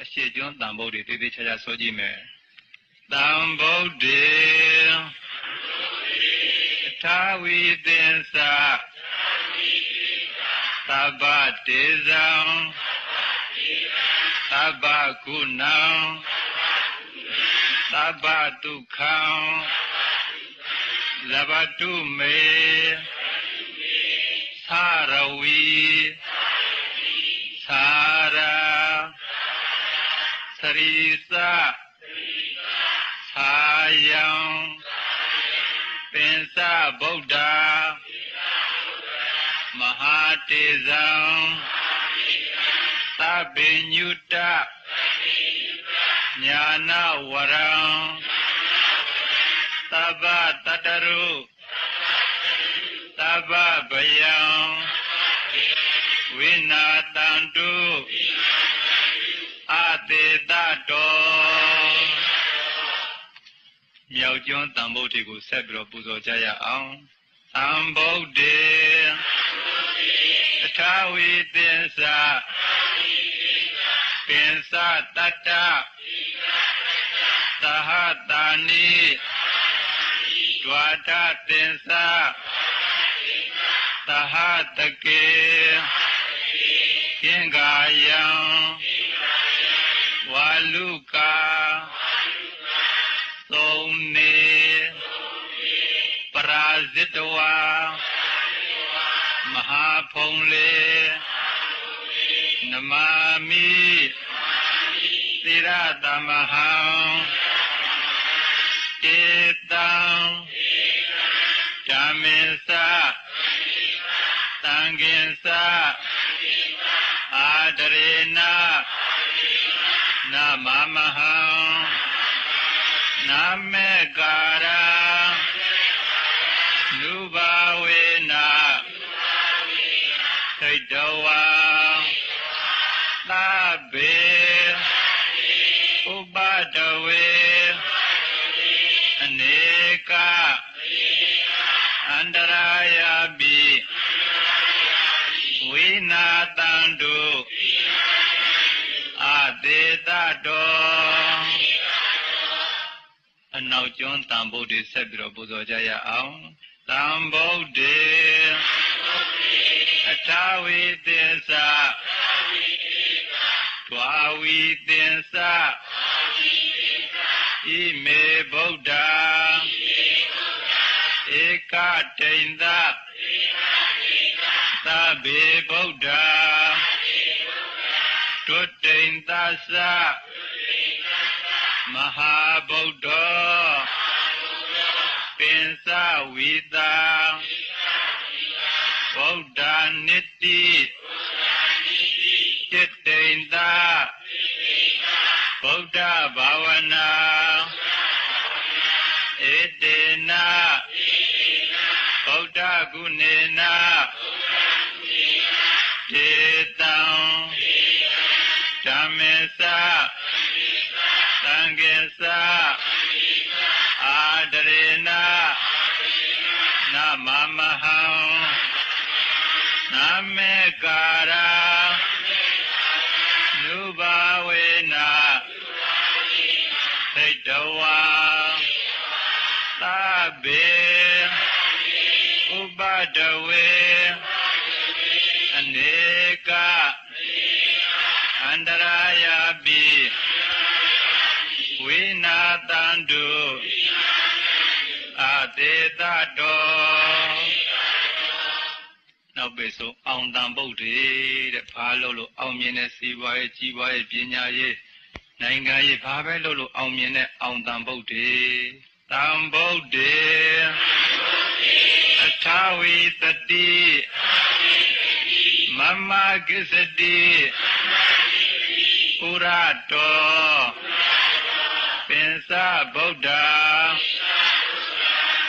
အရှိကျွန်းတန်ဗုဒ္ဓေတေးသေးချာချာဆိုကြည့်မယ်တန်ဗုဒ္ဓေထာဝိသင်္စာသဗ္ဗတေဇံသဗ္ဗကုဏံသဗ္ဗဒုက္ခံဇဘတုမေသာရဝီသာ ရိသသာယံပင်စဗုဒ္ဓမဟာတေဇံသဗ္ဗညုတညာနာဝရံသဗ္ဗတတရုသဗ္ဗဗယံဝိနာတံတုအ တေတတောမြောက်ကျွန်းတန်ဗုဒ္ဓေကိုဆက်ပြီးတော့ပူဇော်ကြရအောင်သံဗုဒ္ဓေအထာဝိသင်္စာပင်စတတ္တသဟတာနိဒွါထသင်္စာသဟတကေကိင်္ဂာယံဝါ လူကာသုံးနေပရာဇိတဝါမဟာဖုံလေနမာမိသီရတမဟံဧတံဓမ္မေသသံဃင်္စအာဒရေန နမမဟံနာမေကာရာနုဘာဝေနသိတဝါသဗ္ဗေဥပဒဝေအနေကအန္တရာ တေတတောအနောက်ကျွန်းတန်ဗုဒ္ဓေဆက်ပြီးတော့ပူဇော်ကြရအောင်တန်ဗုဒ္ဓေအထာဝိသင်္စာဒွာဝိသင်္စာဣမေဗုဒ္ဓဧကတိန်သသဗ္ဗေဗုဒ္ဓ တုတိန်သသမဟာဗုဒ္ဓပင်စဝိတာဗုဒ္ဓနိတိจิตတိန်သဗုဒ္ဓဘာဝနာဧတေနဗုဒ္ဓဂုဏေန မ္မေသသံဃေသအာဒရေနနမမဟံနမေကာရာနုဘာဝေနသိတဝါသဗ္ဗေဥပဒဝေအနေက အန္တရာယပိဝိနာတံတုအတေတတောနောက်ပေဆိုအောင်တံဗုဒ္ဓေတဲ့ဘာလို့လို့အောင်မြင်တဲ့စီးပွားရေးကြီးပွားရေးပညာရေးနိုင်ငံရေးဘာပဲလို့လို့အောင်မြင်တဲ့အောင်တံဗုဒ္ဓေတံဗုဒ္ဓေအထာဝိတတိမမကိစ္စတိ ပုရတောပင်စဗုဒ္ဓ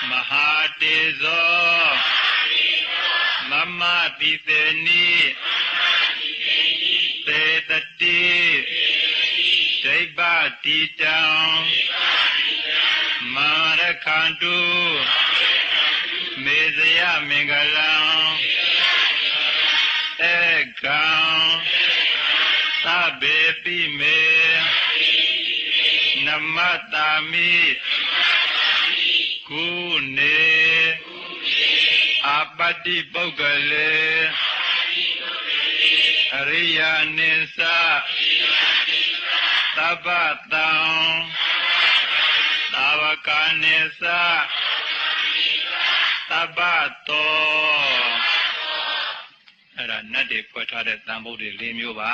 မဟာတေဇောမမတိတေနိသေတတိဒိဗ္ဗတိတံမာရခန္တုမေဇယမင်္ဂလံဧကံ သသဗ္ဗေပိမေနမတ္တာမိကုနေအပတ္တိပုဂ္ဂလေအရိယာနိသသဗ္ဗတံသာဝကနိသသဗ္ဗတောအဲ့ဒါနတ်တွေဖွဲ့ထားတဲ့တန်ဖို့တွေ၄မျိုးပါ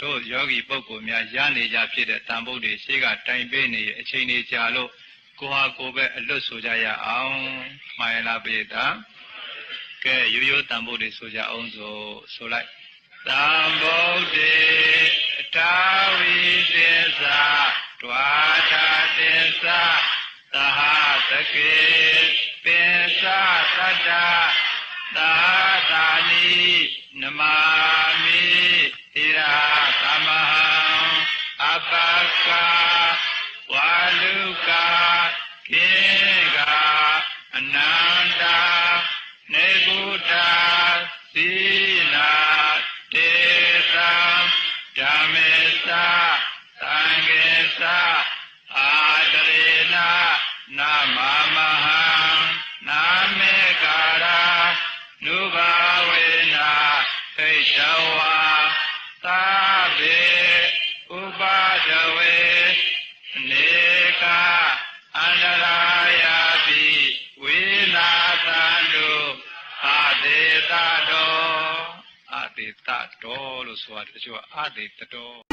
တို့ယောဂီပုဂ္ဂိုလ်များရနေကြဖြစ်တဲ့တန်ဖို့တွေရှေးကတိုင်ပေးနေရဲ့အချိန်တွေကြာလို့ကိုဟာကိုပဲအလွတ်ဆိုကြရအောင်မှားရလားပိဋကကဲရိုးရိုးတန်ဖို့တွေဆိုကြအောင်ဆိုဆိုလိုက်တန်ဖို့တွေတာဝိသေသဒွါတာသေသသဟတကေပင်စသတ္တသာတာနိနမာမိဣရာသမဟံ အပကဝါလူကာကေကအနန္တာနေဂုတာသီနာတေသံဓမ္မေသသံဃေသအာတရေနာနာမမဟံနာမေကာရာနုဘာဝေနာခိတဝါသာဘေဥပါဒဝေနေကအန္တရာယာတိဝေနာသံတုအာဒေ တတော်အာဒေတတော်လို့ဆိုတာတချို့အာဒေတတော်